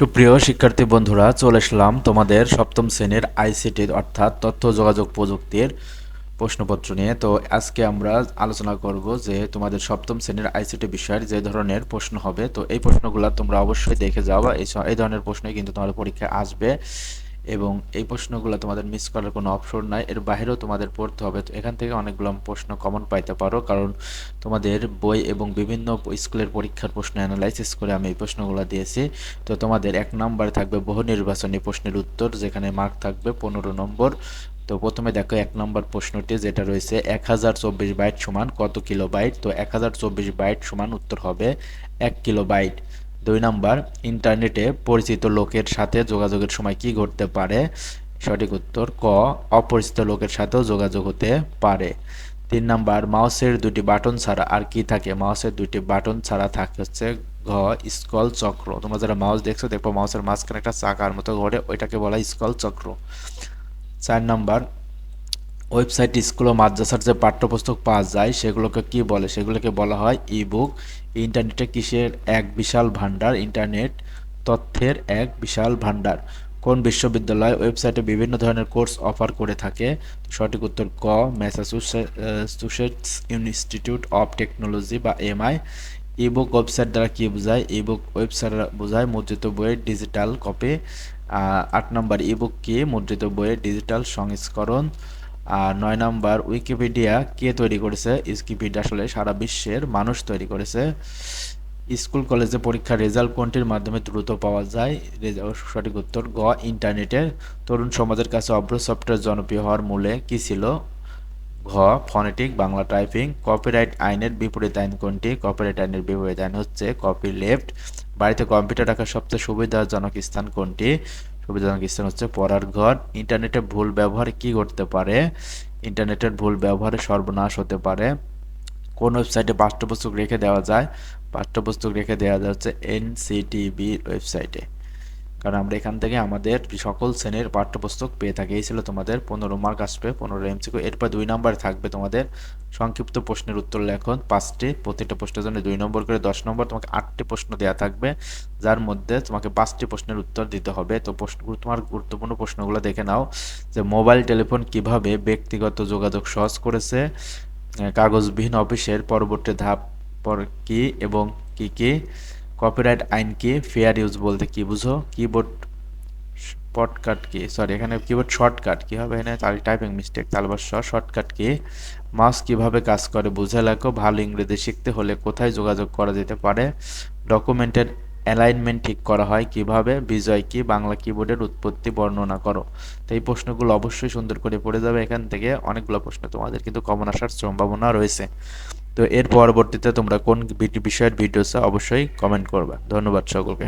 সুপ্রিয় শিক্ষার্থী বন্ধুরা, চলে আসলাম তোমাদের সপ্তম শ্রেণির আইসিটি অর্থাৎ তথ্য যোগাযোগ প্রযুক্তির প্রশ্নপত্র নিয়ে। তো আজকে আমরা আলোচনা করব যে তোমাদের সপ্তম শ্রেণির আইসিটি বিষয়ের যে ধরনের প্রশ্ন হবে। তো এই প্রশ্নগুলো তোমরা অবশ্যই দেখে যাও এই ধরনের প্রশ্নই কিন্তু তোমাদের পরীক্ষায় আসবে। এবং এই প্রশ্নগুলো তোমাদের মিস করার কোনো অপশন নাই। এর বাইরেও তোমাদের পড়তে হবে। তো এখান থেকে অনেকগুলো প্রশ্ন কমন পাইতে পারো। কারণ তোমাদের বই এবং বিভিন্ন স্কুলের পরীক্ষার প্রশ্ন অ্যানালাইসিস করে আমি এই প্রশ্নগুলো দিয়েছি। তো তোমাদের এক নম্বরে থাকবে বহু নির্বাচনী প্রশ্নের উত্তর, যেখানে মার্ক থাকবে পনেরো নম্বর। তো প্রথমে দেখো এক নম্বর প্রশ্নটি, যেটা রয়েছে এক হাজার চব্বিশ বাইট সমান কত কিলো বাইট তো এক হাজার চব্বিশ বাইট সমান উত্তর হবে এক কিলো বাইট দুই নাম্বার, ইন্টারনেটে পরিচিত লোকের সাথে যোগাযোগের সময় কি ঘটতে পারে? সঠিক উত্তর, ক, অপরিচিত লোকের সাথেও যোগাযোগ হতে পারে। তিন নাম্বার, মাউসের দুটি বাটন ছাড়া আর কি থাকে? মাউসের দুটি বাটন ছাড়া থাকে হচ্ছে ঘ, স্কল, চক্র। তোমরা যারা মাউস দেখছ দেখো মাউসের মাঝখানে একটা চাকার মতো ঘরে, ওইটাকে বলা স্কল, চক্র। চার নাম্বার ওয়েবসাইট স্কুল ও মাদ্রাসার যে পাঠ্যপুস্তক পাওয়া যায়, সেগুলোকে কি বলে? সেগুলোকে বলা হয় ইবুক ইন্টারনেটে কিসের এক বিশাল ভান্ডার ইন্টারনেট তথ্যের এক বিশাল ভান্ডার কোন বিশ্ববিদ্যালয় ওয়েবসাইটে বিভিন্ন ধরনের কোর্স অফার করে থাকে? সঠিক উত্তর ক, ম্যাসাচুসেটস, ইনস্টিটিউট অফ টেকনোলজি বা এমআই। ইবুক ওয়েবসাইট দ্বারা কী বোঝায়? ইবুক ওয়েবসাইট বোঝায় মুদ্রিত বইয়ের ডিজিটাল কপি আট নম্বর ইবুক কি? মুদ্রিত বইয়ের ডিজিটাল সংস্করণ। আর নয় নাম্বার উইকিপিডিয়া কে তৈরি করেছে? উইকিপিডিয়া আসলে সারা বিশ্বের মানুষ তৈরি করেছে। স্কুল, কলেজে পরীক্ষার রেজাল্ট কোনটির মাধ্যমে দ্রুত পাওয়া যায়? সঠিক উত্তর, গ, ইন্টারনেটের। তরুণ সমাজের কাছে অভ্র সফটওয়্যার জনপ্রিয় হওয়ার মূলে কি ছিল? ঘ ফনেটিক বাংলা টাইপিং কপিরাইট আইনের বিপরীত আইন কোনটি? কপিরাইট আইনের বিপরীত আইন হচ্ছে কপি লেফট বাড়িতে কম্পিউটার রাখার সবচেয়ে সুবিধাজনক স্থান কোনটি? সুবিধাজনক স্থান হচ্ছে পড়ার ঘর। ইন্টারনেটের ভুল ব্যবহার কি ঘটতে পারে? ইন্টারনেটের ভুল ব্যবহারে সর্বনাশ হতে পারে। কোন ওয়েবসাইটে পাঠ্যপুস্তক রেখে দেওয়া যায়? পাঠ্যপুস্তক রেখে দেওয়া যাচ্ছে এনসিটিবির ওয়েবসাইটে কারণ আমরা এখান থেকে আমাদের সকল শ্রেণির পাঠ্যপুস্তক পেয়ে থাকি। এই ছিল তোমাদের পনেরো মার্ক আসবে, পনেরো এমসিকিউ এরপর দুই নম্বরে থাকবে তোমাদের সংক্ষিপ্ত প্রশ্নের উত্তর লেখন। পাঁচটি, প্রতিটা প্রশ্নের জন্য দুই নম্বর করে দশ নম্বর তোমাকে আটটি প্রশ্ন দেওয়া থাকবে, যার মধ্যে তোমাকে পাঁচটি প্রশ্নের উত্তর দিতে হবে। তো প্রশ্ন, তোমার গুরুত্বপূর্ণ প্রশ্নগুলো দেখে নাও, যে মোবাইল টেলিফোন কীভাবে ব্যক্তিগত যোগাযোগ সহজ করেছে কাগজবিহীন অফিসের পরবর্তী ধাপ পর কি এবং কি কি কপিরাইট আইন কি? ফেয়ার ইউজ বলতে কি বুঝো? কিবোর্ড পটকাট কি? সরি এখানে কিবোর্ড শর্টকাট কি হবে? এখানে টাইপিং মিস্টেক তালবাস শর্টকাট কি? মাউস কীভাবে কাজ করে বুঝে লাগো ভালো ইংরেজি শিখতে হলে কোথায় যোগাযোগ করা যেতে পারে? ডকুমেন্টের অ্যালাইনমেন্ট ঠিক করা হয় কীভাবে? বিজয় কি? বাংলা কিবোর্ডের উৎপত্তি বর্ণনা করো। তো এই প্রশ্নগুলো অবশ্যই সুন্দর করে পড়ে যাবে এখান থেকে। অনেকগুলো প্রশ্ন তোমাদের কিন্তু কমন আসার সম্ভাবনা রয়েছে। তো এর পরবর্তীতে তোমরা কোন বিষয়ের ভিডিও চাও অবশ্যই কমেন্ট করবে। ধন্যবাদ সকলকে।